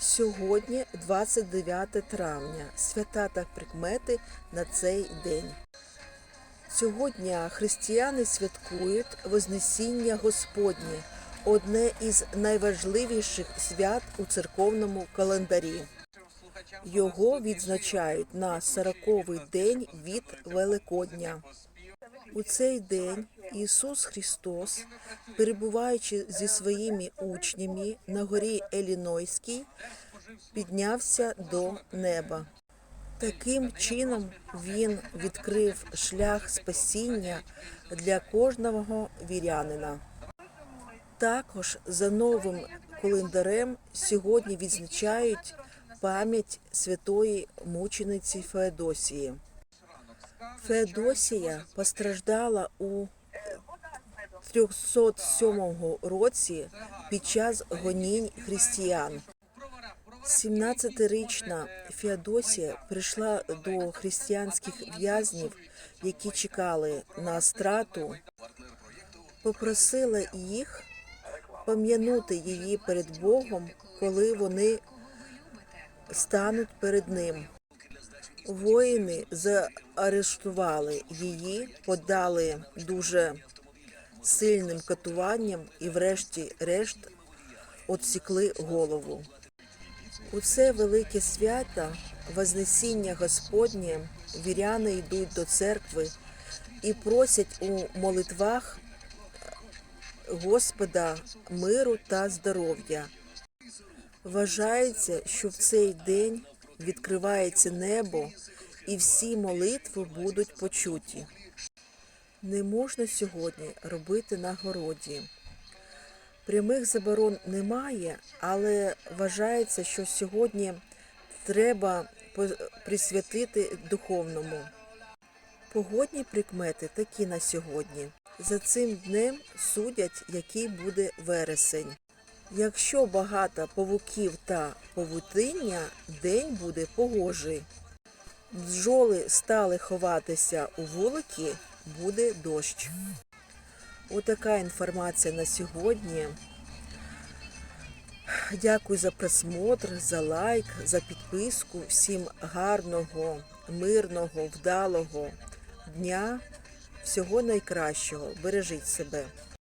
Сьогодні 29 травня. Свята та прикмети на цей день. Цього дня християни святкують Вознесіння Господнє, одне із найважливіших свят у церковному календарі. Його відзначають на 40-й день від Великодня. У цей день Ісус Христос, перебуваючи зі своїми учнями на горі Елінойській, піднявся до неба. Таким чином він відкрив шлях спасіння для кожного вірянина. Також за новим календарем сьогодні відзначають пам'ять святої мучениці Феодосії. Феодосія постраждала у 307 році під час гонінь християн. 17-річна Феодосія прийшла до християнських в'язнів, які чекали на страту, попросила їх пам'янути її перед Богом, коли вони стануть перед ним. Воїни заарештували її, подали дуже сильним катуванням і, врешті-решт, отсікли голову. У це велике свято Вознесіння Господнє віряни йдуть до церкви і просять у молитвах Господа миру та здоров'я. Вважається, що в цей день відкривається небо і всі молитви будуть почуті. Не можна сьогодні робити на городі. Прямих заборон немає, але вважається, що сьогодні треба присвятити духовному. Погодні прикмети такі на сьогодні. За цим днем судять, який буде вересень. Якщо багато павуків та павутиння, день буде погожий. Бджоли стали ховатися у вулики, буде дощ. Отака інформація на сьогодні. Дякую за просмотр, за лайк, за підписку. Всім гарного, мирного, вдалого дня. Всього найкращого. Бережіть себе.